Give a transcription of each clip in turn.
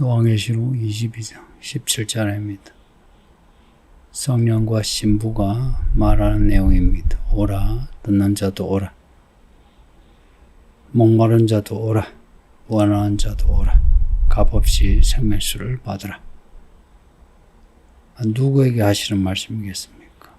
요한계시록 22장 17절입니다. 성령과 신부가 말하는 내용입니다. 오라, 듣는 자도 오라. 목마른 자도 오라. 원하는 자도 오라. 값없이 생명수를 받으라. 아, 누구에게 하시는 말씀이겠습니까?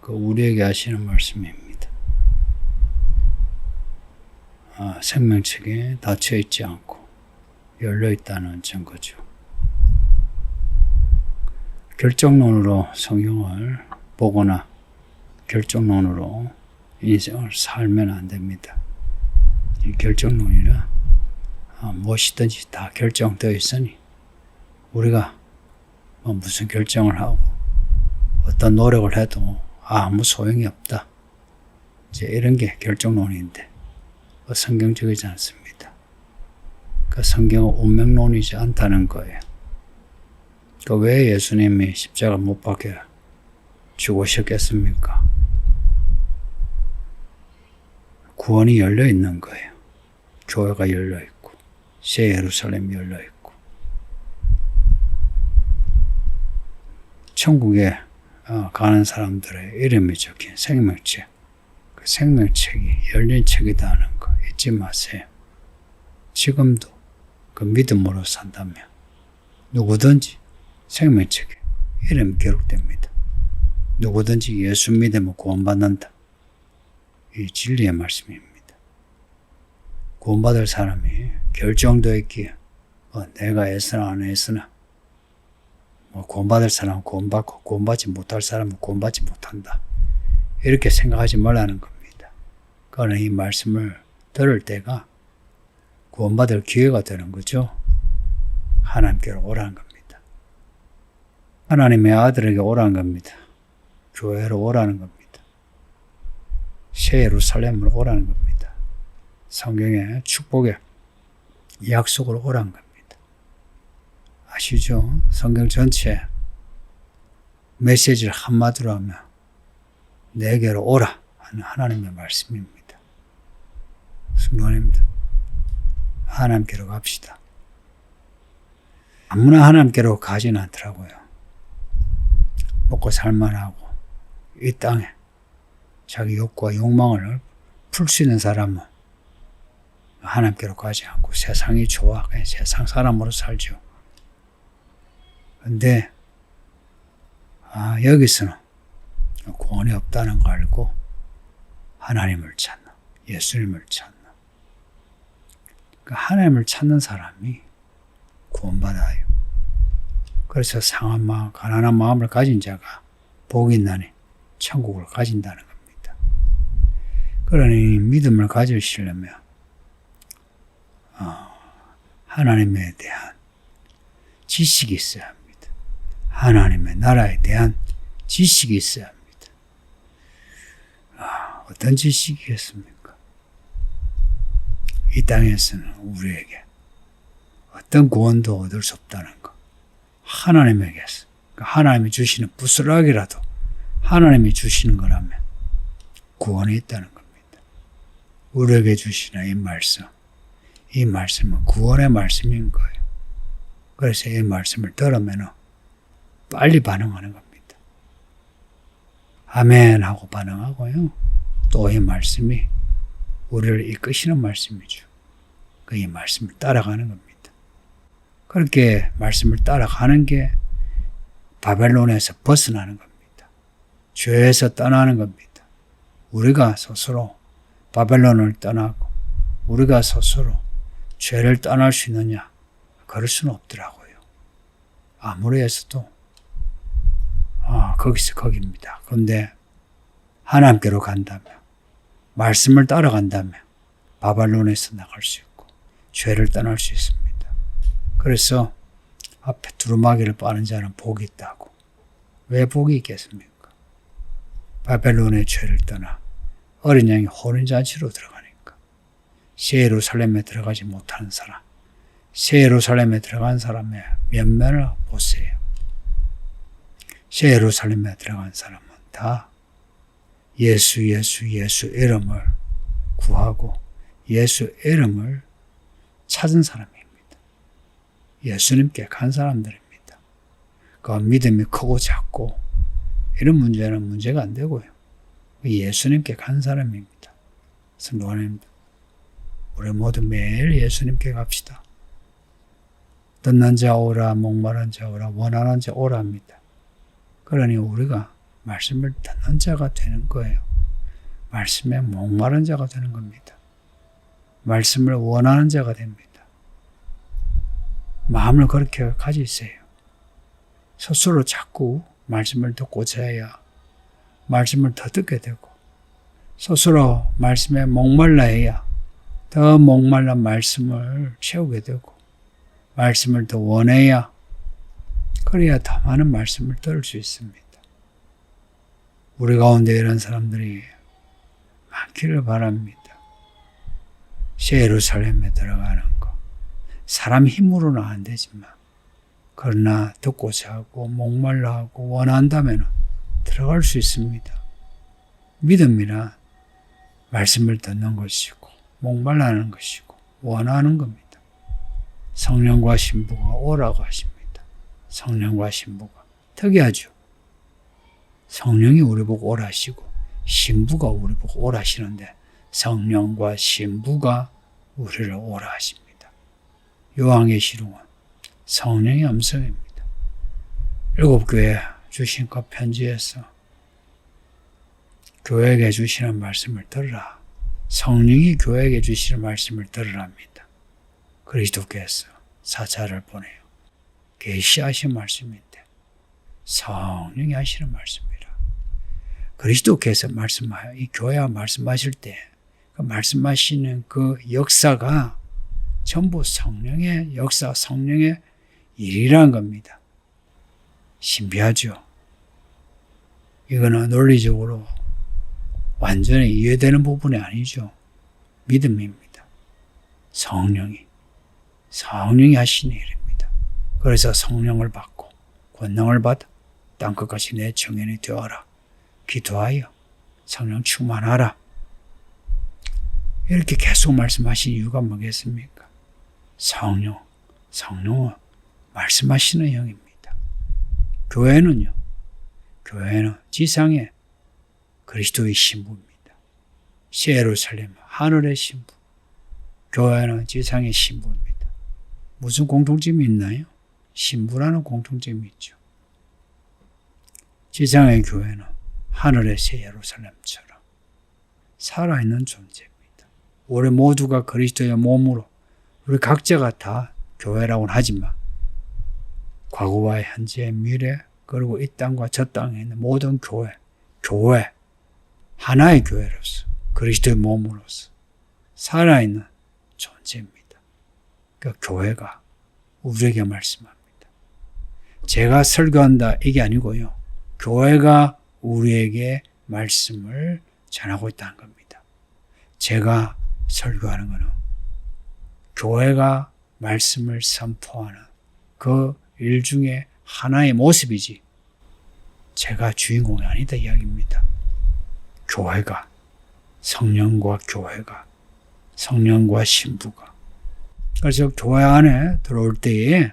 그 우리에게 하시는 말씀입니다. 아, 생명책에 닫혀 있지 않고 열려 있다는 증거죠. 결정론으로 성경을 보거나 결정론으로 인생을 살면 안 됩니다. 이 결정론이라 아, 무엇이든지 다 결정되어 있으니 우리가 뭐 무슨 결정을 하고 어떤 노력을 해도 아무 소용이 없다. 이제 이런 게 결정론인데 그 성경적이지 않습니다. 그 성경은 운명론이지 않다는 거예요. 그 왜 예수님이 십자가 못 박혀 죽으셨겠습니까? 구원이 열려 있는 거예요. 교회가 열려 있고, 새 예루살렘이 열려 있고, 천국에 어, 가는 사람들의 이름이 적힌 생명책, 그 생명책이 열린 책이다 하는 거 잊지 마세요. 지금도 그 믿음으로 산다면 누구든지 생명책에 이름이 기록됩니다. 누구든지 예수 믿으면 구원받는다. 이 진리의 말씀입니다. 구원받을 사람이 결정되어 있기에 뭐 내가 애쓰나 안 애쓰나 뭐 구원받을 사람은 구원받고 구원받지 못할 사람은 구원받지 못한다. 이렇게 생각하지 말라는 겁니다. 그거는 이 말씀을 들을 때가 구원받을 기회가 되는 거죠. 하나님께로 오라는 겁니다. 하나님의 아들에게 오라는 겁니다. 교회로 오라는 겁니다. 새 예루살렘으로 오라는 겁니다. 성경의 축복의 약속으로 오라는 겁니다. 아시죠? 성경 전체 메시지를 한마디로 하면 내게로 오라 하는 하나님의 말씀입니다. 승관입니다. 하나님께로 갑시다. 아무나 하나님께로 가지는 않더라고요. 먹고 살만하고 이 땅에 자기 욕구와 욕망을 풀 수 있는 사람은 하나님께로 가지 않고 세상이 좋아 그냥 세상 사람으로 살죠. 근데 아, 여기서는 구원이 없다는 거 알고 하나님을 찾는 예수님을 찾는 그 하나님을 찾는 사람이 구원받아요. 그래서 상한 마음, 가난한 마음을 가진 자가 복이 있나니 천국을 가진다는 겁니다. 그러니 믿음을 가지시려면 어, 하나님에 대한 지식이 있어야 합니다. 하나님의 나라에 대한 지식이 있어야 합니다. 아, 어떤 지식이겠습니까? 이 땅에서는 우리에게 어떤 구원도 얻을 수 없다는 것. 하나님에게서. 그 하나님이 주시는 부스락이라도 하나님이 주시는 거라면 구원이 있다는 겁니다. 우리에게 주시는 이 말씀. 이 말씀은 구원의 말씀인 거예요. 그래서 이 말씀을 들으면 빨리 반응하는 겁니다. 아멘 하고 반응하고요. 또 이 말씀이 우리를 이끄시는 말씀이죠. 그이 말씀을 따라가는 겁니다. 그렇게 말씀을 따라가는 게 바벨론에서 벗어나는 겁니다. 죄에서 떠나는 겁니다. 우리가 스스로 바벨론을 떠나고 우리가 스스로 죄를 떠날 수 있느냐? 그럴 수는 없더라고요. 아무리 해서도 아, 거기서 거기입니다. 그런데 하나님께로 간다면 말씀을 따라간다면 바벨론에서 나갈 수 있고 죄를 떠날 수 있습니다. 그래서 앞에 두루마기를 빠는 자는 복이 있다고. 왜 복이 있겠습니까? 바벨론의 죄를 떠나 어린 양이 혼인 잔치로 들어가니까. 새 예루살렘에 들어가지 못하는 사람, 새 예루살렘에 들어간 사람의 면면을 보세요. 새 예루살렘에 들어간 사람은 다 예수, 예수, 예수 이름을 구하고 예수 이름을 찾은 사람입니다. 예수님께 간 사람들입니다. 그 믿음이 크고 작고 이런 문제는 문제가 안 되고요. 예수님께 간 사람입니다. 성도 하나님, 우리 모두 매일 예수님께 갑시다. 듣는 자 오라, 목마른 자 오라, 원하는 자 오라입니다. 그러니 우리가 말씀을 듣는 자가 되는 거예요. 말씀에 목마른 자가 되는 겁니다. 말씀을 원하는 자가 됩니다. 마음을 그렇게 가지세요. 스스로 자꾸 말씀을 듣고자 해야 말씀을 더 듣게 되고 스스로 말씀에 목말라 해야 더 목말란 말씀을 채우게 되고 말씀을 더 원해야 그래야 더 많은 말씀을 들을 수 있습니다. 우리 가운데 이런 사람들이 많기를 바랍니다. 새 예루살렘에 들어가는 거. 사람 힘으로는 안 되지만 그러나 듣고자 하고 목말라 하고 원한다면 들어갈 수 있습니다. 믿음이란 말씀을 듣는 것이고 목말라는 것이고 원하는 겁니다. 성령과 신부가 오라고 하십니다. 성령과 신부가 특이하죠. 성령이 우리 보고 오라시고 신부가 우리 보고 오라시는데 성령과 신부가 우리를 오라 하십니다. 요한의 시록은 성령의 음성입니다. 일곱 교회 주신 그 편지에서 교회에게 주시는 말씀을 들으라. 성령이 교회에게 주시는 말씀을 들으랍니다. 그리스도께서 사자를 보내요. 계시하신 말씀인데 성령이 하시는 말씀이라. 그리스도께서 말씀하여 이 교회와 말씀하실 때 그 말씀하시는 그 역사가 전부 성령의 역사, 성령의 일이라는 겁니다. 신비하죠. 이거는 논리적으로 완전히 이해되는 부분이 아니죠. 믿음입니다. 성령이. 성령이 하시는 일입니다. 그래서 성령을 받고 권능을 받아 땅끝까지 내 청년이 되어라. 기도하여 성령 충만하라. 이렇게 계속 말씀하신 이유가 뭐겠습니까? 성령, 성령은 말씀하시는 영입니다. 교회는요, 교회는 지상의 그리스도의 신부입니다. 시에루살렘 하늘의 신부, 교회는 지상의 신부입니다. 무슨 공통점이 있나요? 신부라는 공통점이 있죠. 지상의 교회는 하늘의 새 예루살렘처럼 살아있는 존재입니다. 우리 모두가 그리스도의 몸으로 우리 각자가 다 교회라고는 하지만 과거와 현재, 미래 그리고 이 땅과 저 땅에 있는 모든 교회, 교회 하나의 교회로서 그리스도의 몸으로서 살아있는 존재입니다. 그 교회가 우리에게 말씀합니다. 제가 설교한다 이게 아니고요. 교회가 우리에게 말씀을 전하고 있다는 겁니다. 제가 설교하는 것은 교회가 말씀을 선포하는 그 일 중에 하나의 모습이지 제가 주인공이 아니다 이야기입니다. 교회가 성령과 교회가 성령과 신부가 그래서 교회 안에 들어올 때에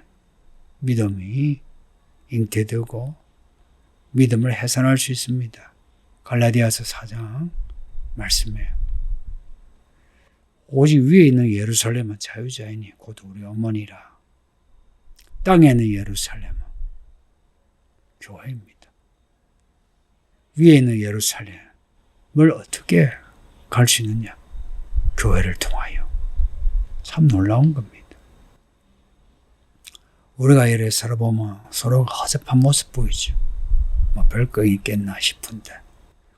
믿음이 잉태되고 믿음을 해산할 수 있습니다. 갈라디아서 4장 말씀에 오직 위에 있는 예루살렘은 자유자이니 곧 우리 어머니라. 땅에 있는 예루살렘은 교회입니다. 위에 있는 예루살렘을 어떻게 갈 수 있느냐? 교회를 통하여. 참 놀라운 겁니다. 우리가 이래 살아보면 서로 허접한 모습 보이죠. 뭐 별거 있겠나 싶은데.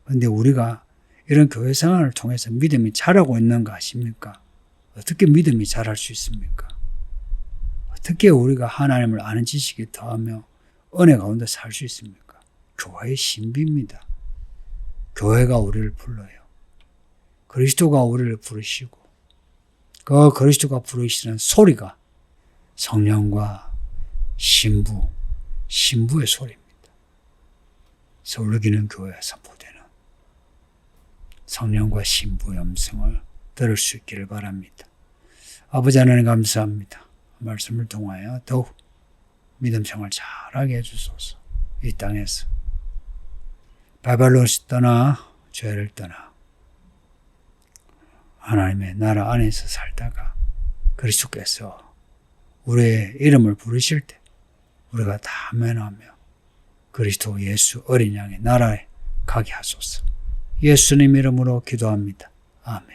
근데 우리가 이런 교회 생활을 통해서 믿음이 자라고 있는 거 아십니까? 어떻게 믿음이 자랄 수 있습니까? 어떻게 우리가 하나님을 아는 지식이 더하며 은혜 가운데 살 수 있습니까? 교회의 신비입니다. 교회가 우리를 불러요. 그리스도가 우리를 부르시고 그 그리스도가 부르시는 소리가 성령과 신부, 신부의 소리입니다. 서울기는 교회에서 보되는 성령과 신부의 음성을 들을 수 있기를 바랍니다. 아버지 하나님 감사합니다. 말씀을 통하여 더욱 믿음 생활 잘하게 해주소서. 이 땅에서 바벨론을 떠나 죄를 떠나 하나님의 나라 안에서 살다가 그리스도께서 우리의 이름을 부르실 때 우리가 다 면하며 그리스도 예수 어린 양의 나라에 가게 하소서. 예수님 이름으로 기도합니다. 아멘.